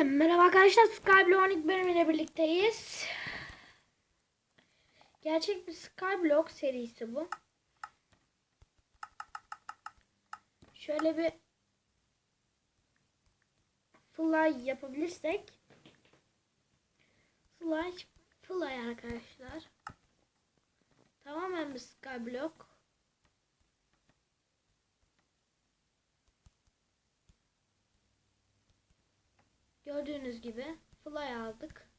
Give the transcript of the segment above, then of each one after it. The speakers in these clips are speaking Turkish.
Hepinize merhaba arkadaşlar. Skyblock bölümüyle birlikteyiz. Gerçek bir Skyblock serisi bu. Şöyle bir fly yapabilirsek fly fly arkadaşlar. Tamamen bir Skyblock. Gördüğünüz gibi fly aldık.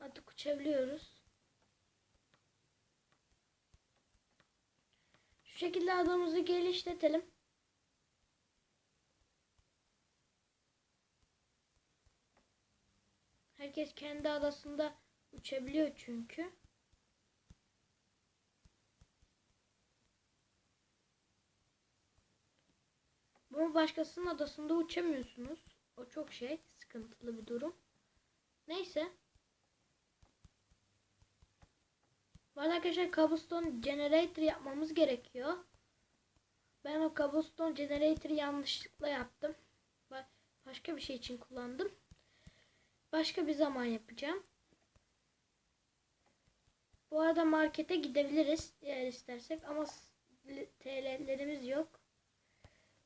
Artık uçabiliyoruz. Şu şekilde adamımızı geliştirelim. Herkes kendi adasında uçabiliyor çünkü. Bunu başkasının adasında uçamıyorsunuz. O çok şey sıkıntılı bir durum. Neyse. Bu arkadaşlar cobblestone generator yapmamız gerekiyor. Ben o cobblestone generator'ı yanlışlıkla yaptım. Ba- Başka bir şey için kullandım. Başka bir zaman yapacağım. Bu arada markete gidebiliriz eğer istersek ama TL'lerimiz yok.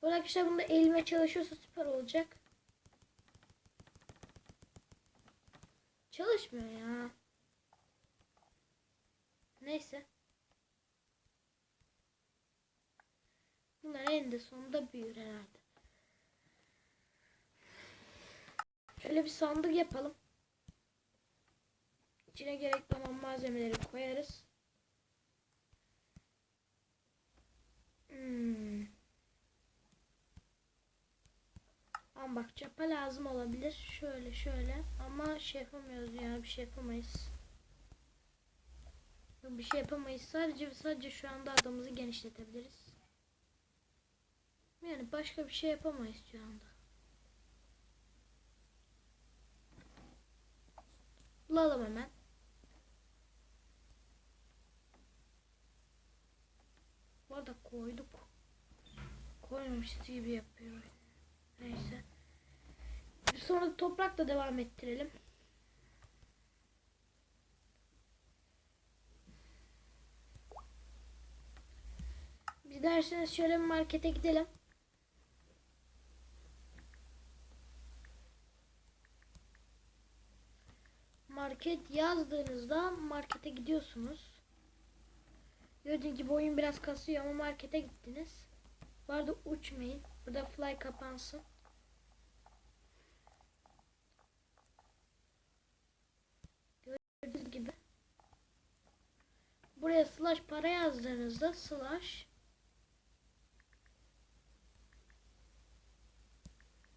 Bu arkadaşlar bunda elime çalışıyorsa süper olacak. Çalışmıyor ya. Neyse. Bunlar eninde sonunda büyür herhalde. Şöyle bir sandık yapalım. İçine gerekli olan malzemeleri koyarız. Hmm. Ama bak çapa lazım olabilir. Şöyle şöyle. Ama şey yapamıyoruz ya. Bir şey yapamayız. Bir şey yapamayız. Sadece sadece şu anda adamımızı genişletebiliriz. Yani başka bir şey yapamayız şu anda. Bulalım hemen. Bu arada koyduk. Koymamışız gibi yapıyor. Neyse. Sonra toprakla devam ettirelim. Bir derseniz şöyle bir markete gidelim. Market yazdığınızda markete gidiyorsunuz. Gördüğünüz gibi oyun biraz kasıyor ama markete gittiniz. Bu arada uçmayın. Burada fly kapansın. Gördüğünüz gibi. Buraya slash para yazdığınızda slash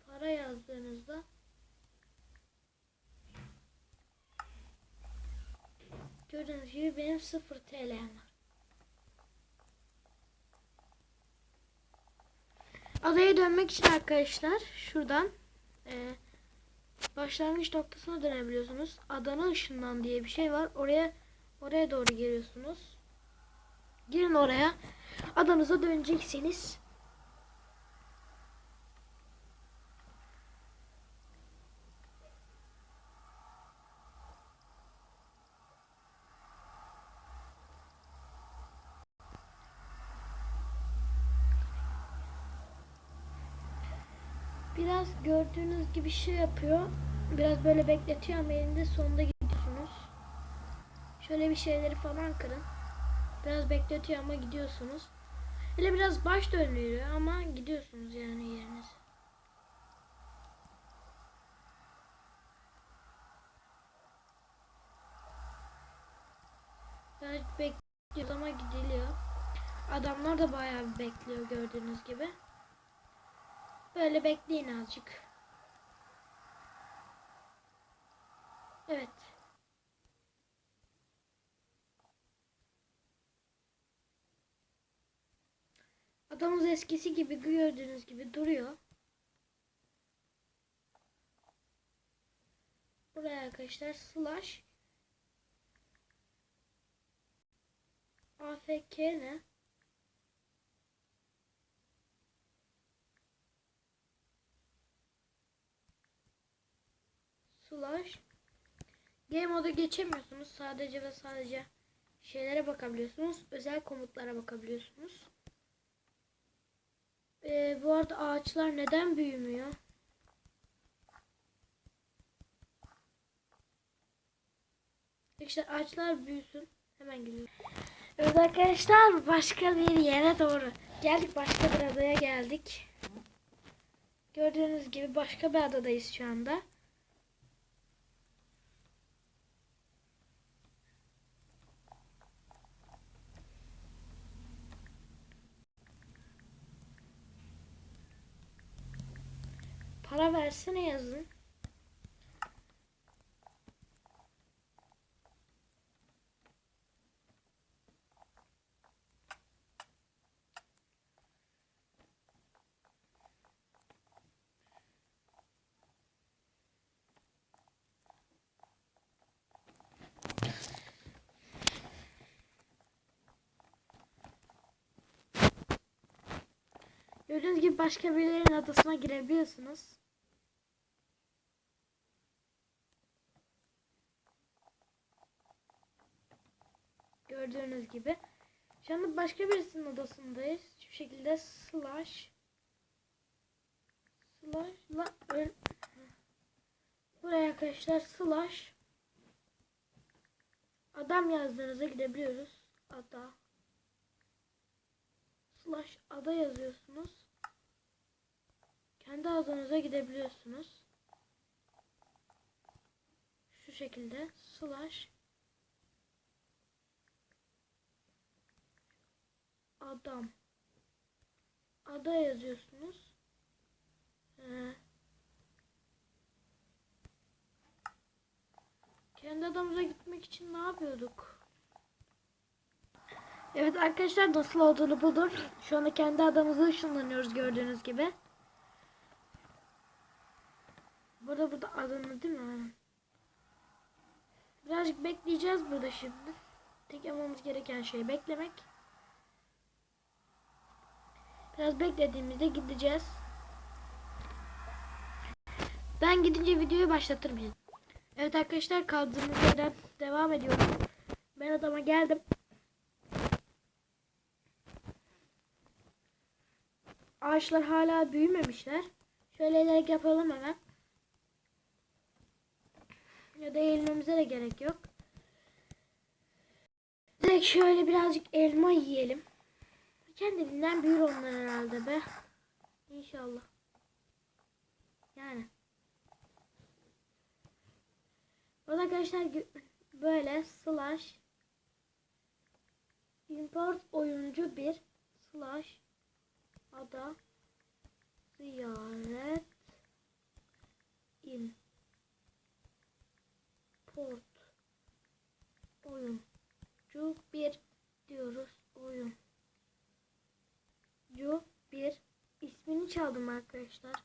para yazdığınızda gördüğünüz gibi benim 0 TL'm var. Adaya dönmek için arkadaşlar şuradan e, başlangıç noktasına dönebiliyorsunuz. Adana ışından diye bir şey var. Oraya oraya doğru geliyorsunuz. Girin oraya. Adanıza döneceksiniz. Biraz gördüğünüz gibi şey yapıyor. Biraz böyle bekletiyor ama elinde sonunda gidiyorsunuz. Şöyle bir şeyleri falan kırın. Biraz bekletiyor ama gidiyorsunuz. Hele biraz baş dönüyor ama gidiyorsunuz yani yeriniz. Biraz bekliyor ama gidiliyor. Adamlar da bayağı bekliyor gördüğünüz gibi. Böyle bekleyin azıcık. Evet. Adamımız eskisi gibi gördüğünüz gibi duruyor. Buraya arkadaşlar slash afk ne? Slash game moda geçemiyorsunuz. Sadece ve sadece şeylere bakabiliyorsunuz. Özel komutlara bakabiliyorsunuz. Ee, bu arada ağaçlar neden büyümüyor? İşte ağaçlar büyüsün. Hemen gidiyorum. Evet arkadaşlar başka bir yere doğru geldik. Başka bir adaya geldik. Gördüğünüz gibi başka bir adadayız şu anda. Para versene yazın. Gördüğünüz gibi başka birilerinin adasına girebiliyorsunuz. Gördüğünüz gibi. Şu anda başka birisinin adasındayız. Şu şekilde slash slash la öl- buraya arkadaşlar slash adam yazdığınızda gidebiliyoruz. Ada slash ada yazıyorsunuz. Kendi adanıza gidebiliyorsunuz. Şu şekilde slash adam ada yazıyorsunuz. Ee, kendi adamıza gitmek için ne yapıyorduk? Evet arkadaşlar nasıl olduğunu buldum. Şu anda kendi adamıza ışınlanıyoruz gördüğünüz gibi. Burada burada adını değil mi? Birazcık bekleyeceğiz burada şimdi. Tek yapmamız gereken şey beklemek. Biraz beklediğimizde gideceğiz. Ben gidince videoyu başlatırım yani. Evet arkadaşlar kaldığımız yerden devam ediyorum. Ben adama geldim. Ağaçlar hala büyümemişler. Şöyle ilerek yapalım hemen. Ya da eğilmemize de gerek yok. Direkt şöyle birazcık elma yiyelim. Kendiliğinden büyür onlar herhalde be. İnşallah. Yani. O da arkadaşlar böyle slash import oyuncu bir slash ada ziyaret import oyuncu bir diyoruz oyun Cu bir ismini çaldım arkadaşlar.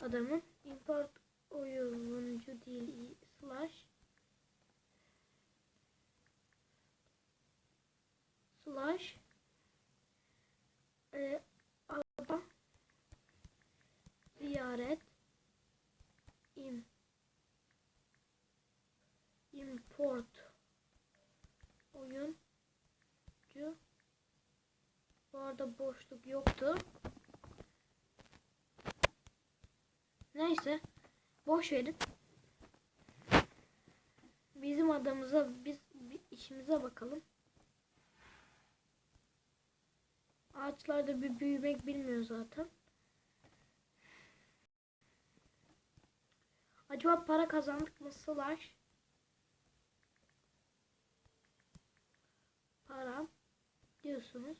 Adamın import oyuncu değil slash. Slash. E, adam ziyaret. İm. İmport oyuncu. Bu arada boşluk yoktu. Neyse. Boş verin. Bizim adamıza biz işimize bakalım. Ağaçlarda bir büyümek bilmiyor zaten. Acaba para kazandık slash? Para diyorsunuz.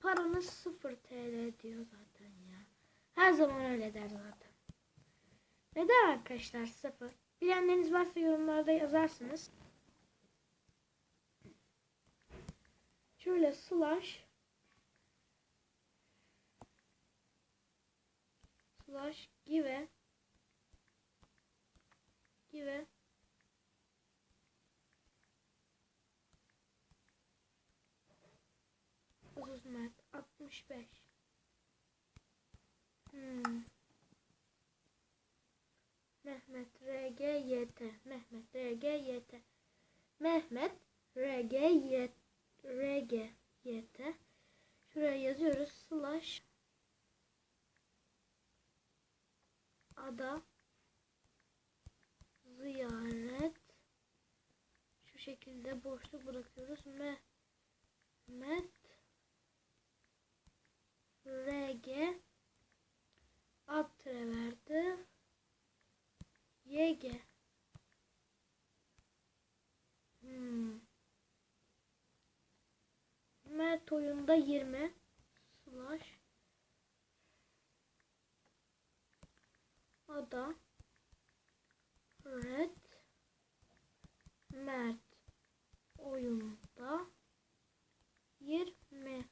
Paranız 0 TL diyor zaten ya. Her zaman öyle der zaten. Neden arkadaşlar 0? Bilenleriniz varsa yorumlarda yazarsınız. Şöyle slash slash give give Uzun map 65 Hmm. Mehmet R G Y T Mehmet R G Y T Mehmet R G Y R G Y T Şuraya yazıyoruz slash ada ziyaret şu şekilde boşluk bırakıyoruz. Mehmet RG alt verdi. YG hmm. Mert oyunda 20 slash ada red Mert oyunda 20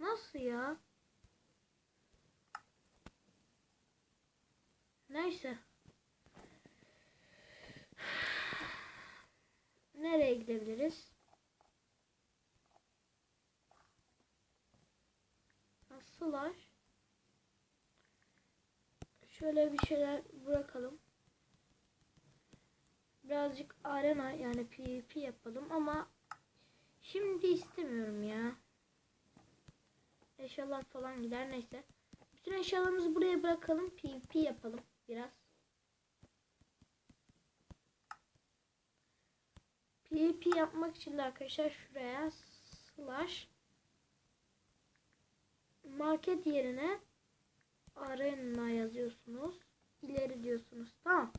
Nasıl ya? Neyse. Nereye gidebiliriz? Nasıllar? Şöyle bir şeyler bırakalım. Birazcık arena yani PvP yapalım ama şimdi istemiyorum ya. Eşyalar falan gider neyse. Bütün eşyalarımızı buraya bırakalım. PvP yapalım biraz. PvP yapmak için de arkadaşlar şuraya slash market yerine arena yazıyorsunuz. İleri diyorsunuz. Tamam.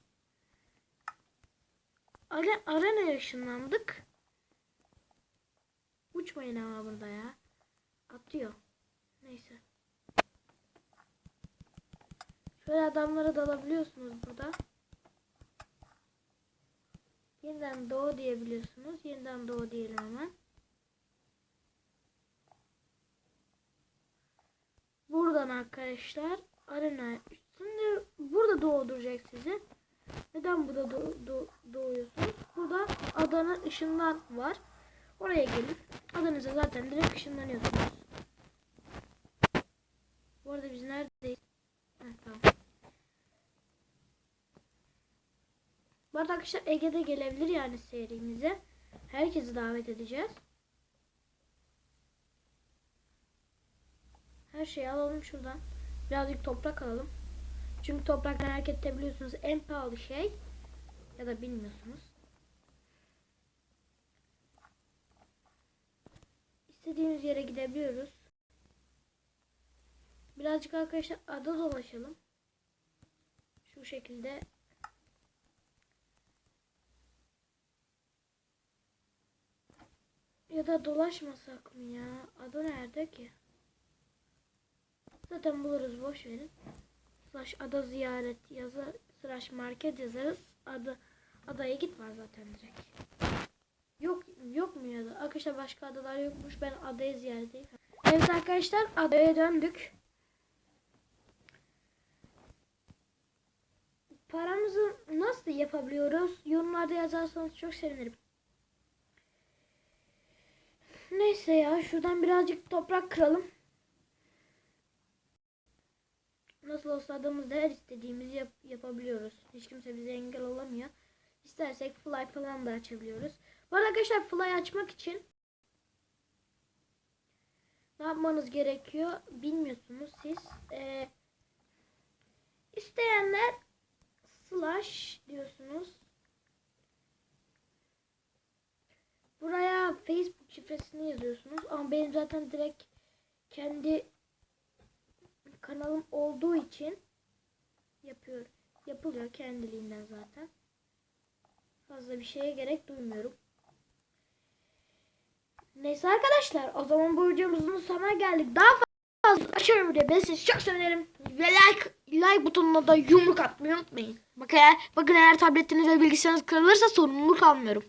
Are arenaya ışınlandık. Uçmayın ama burada ya. Atıyor. Neyse. Şöyle adamlara dalabiliyorsunuz burada. Yeniden doğu diyebiliyorsunuz. Yeniden doğu diyelim hemen. Buradan arkadaşlar arena şimdi burada doğduracak sizi. Neden burada doğ, doğ, doğuyorsunuz? Burada adanın ışından var. Oraya gelin. Adanıza zaten direkt ışınlanıyorsunuz. Bu arada biz neredeyiz? Heh, tamam. Bu arada arkadaşlar Ege'de gelebilir yani serimize. Herkesi davet edeceğiz. Her şeyi alalım şuradan. Birazcık toprak alalım. Çünkü toprak merak edebiliyorsunuz en pahalı şey. Ya da bilmiyorsunuz. İstediğimiz yere gidebiliyoruz. Birazcık arkadaşlar ada dolaşalım. Şu şekilde. Ya da dolaşmasak mı ya? Ada nerede ki? Zaten buluruz boş verin. Slash ada ziyaret yazar. Slash market yazarız. Ada adaya git var zaten direkt. Yok yok mu ya da? Arkadaşlar başka adalar yokmuş. Ben adayı ziyaret edeyim. Evet arkadaşlar adaya döndük. Paramızı nasıl yapabiliyoruz? Yorumlarda yazarsanız çok sevinirim. Neyse ya şuradan birazcık toprak kıralım. Nasıl olsa adamızda her istediğimizi yap yapabiliyoruz. Hiç kimse bize engel olamıyor. İstersek fly falan da açabiliyoruz. Bu arada arkadaşlar fly açmak için ne yapmanız gerekiyor bilmiyorsunuz siz. Ee, isteyenler slash diyorsunuz. Buraya Facebook şifresini yazıyorsunuz. Ama benim zaten direkt kendi kanalım olduğu için yapıyor. Yapılıyor kendiliğinden zaten. Fazla bir şeye gerek duymuyorum. Neyse arkadaşlar o zaman bu videomuzun sonuna geldik. Daha fazla açıyorum video. Ben sizi çok sevinirim. Ve like, like butonuna da yumruk atmayı unutmayın. Bakın eğer, bakın eğer tabletiniz ve bilgisayarınız kırılırsa sorumluluk almıyorum.